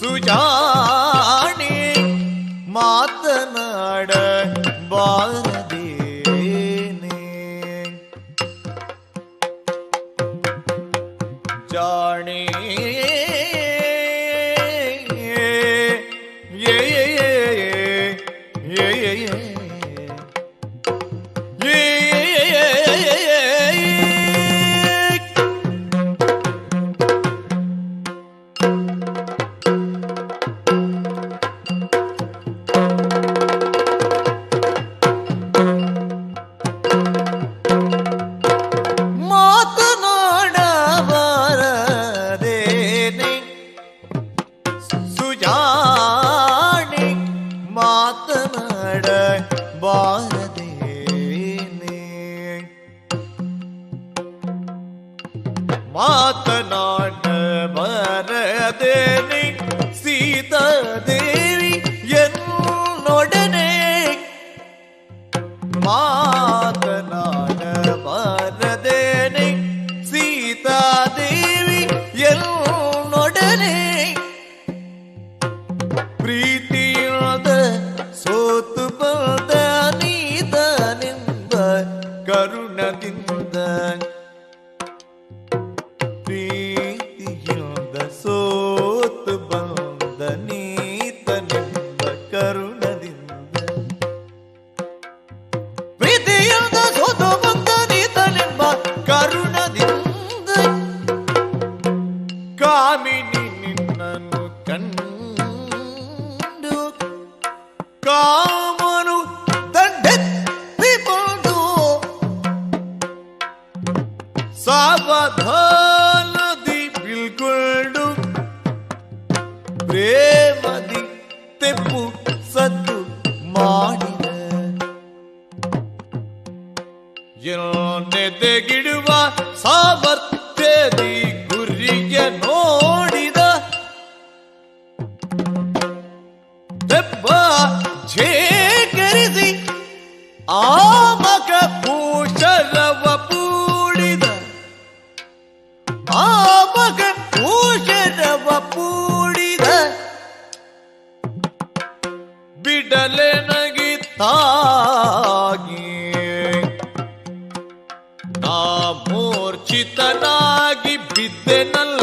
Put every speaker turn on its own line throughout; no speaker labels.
சுஜானே மாத்த நாட பாரதேனே ஜானே ಜಾಣಿ ಮಾತನಾಡ ಬಾರದೇನೆ ಮಾತನಾಡ ಬಾರದೇನೆ ಸೀತಾದೇವಿ ಎನ್ನೊಡನೆ ಮಾತನಾಡ ಬಾರದೇನೆ ಸೀತಾದೇವಿ ಎನ್ನೊಡನೆ ಕಾಮನು ದಂಡೆತ್ತಿಕೊಂಡು ಸಾವಧಾನದಿ ಬಿಲ್ಕೊಂಡು ಪ್ರೇಮದಿ ತೆಪ್ಪು ಸದ್ದು ಮಾಡಿದ ಎನ್ನೆದೆಗಿಡುವ ಸಾಮರ್ಥ್ಯದಿ ಛೇಕರಿಸಿ ಆಮಕ ಭೂಷರವ ಪೂಡಿದ ಆಮಕ ಭೂಷರವ ಪೂಡಿದ ಬಿಡಲೆ ನಗಿತಾಗಿ ನಾ ಮೂರ್ಛಿತನಾಗಿ ಬಿದ್ದೆನಲ್ಲೈ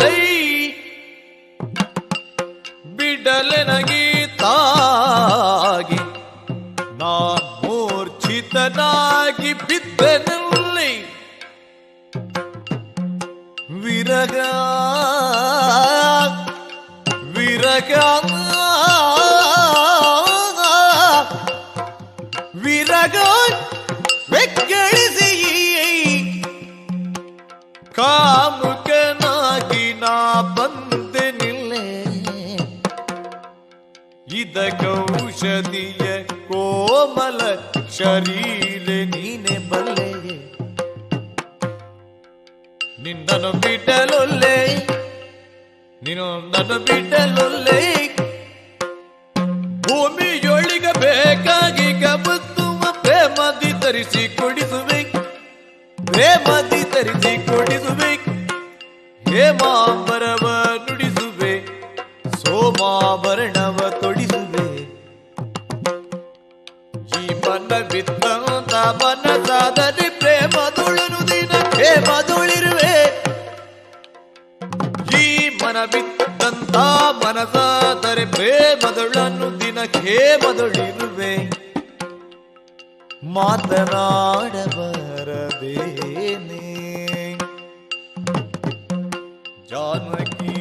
பித்தனாகி பித்தனில்லை. விரகா விரகா விரகான் வெக்கடிசையை காமுகனாகி நா பந்தனில்லை இத கௌஷதிய கோமல ಶರೀರ ನೀನೆ ಬಲ್ಲೆ. ನಿನ್ನನ್ನು ಬಿಡಲೊಲ್ಲೆ ನೀನು ನನ್ನ ಭೂಮಿಯೊಳಿಗ ಬೇಕಾಗಿ ಗಬತ್ತುವ ಪ್ರೇಮದಿ ತರಿಸಿ ಕೊಡಿಸುವೆ. ಪ್ರೇಮದಿ ತರಿಸಿ ಕೊಡಿಸುವೆ. ಹೇಮಾಂಬರವ ನುಡಿಸುವೆ. ಸೋಮಾಭರಣವ ಮನಸಾದರೆ ಪ್ರೇಮದೊಳನ್ನು ದಿನ ಖೇಮದೊಳಿರುವೆ ಮಾತನಾಡಬರದೇನೆ ಜಾನಕಿ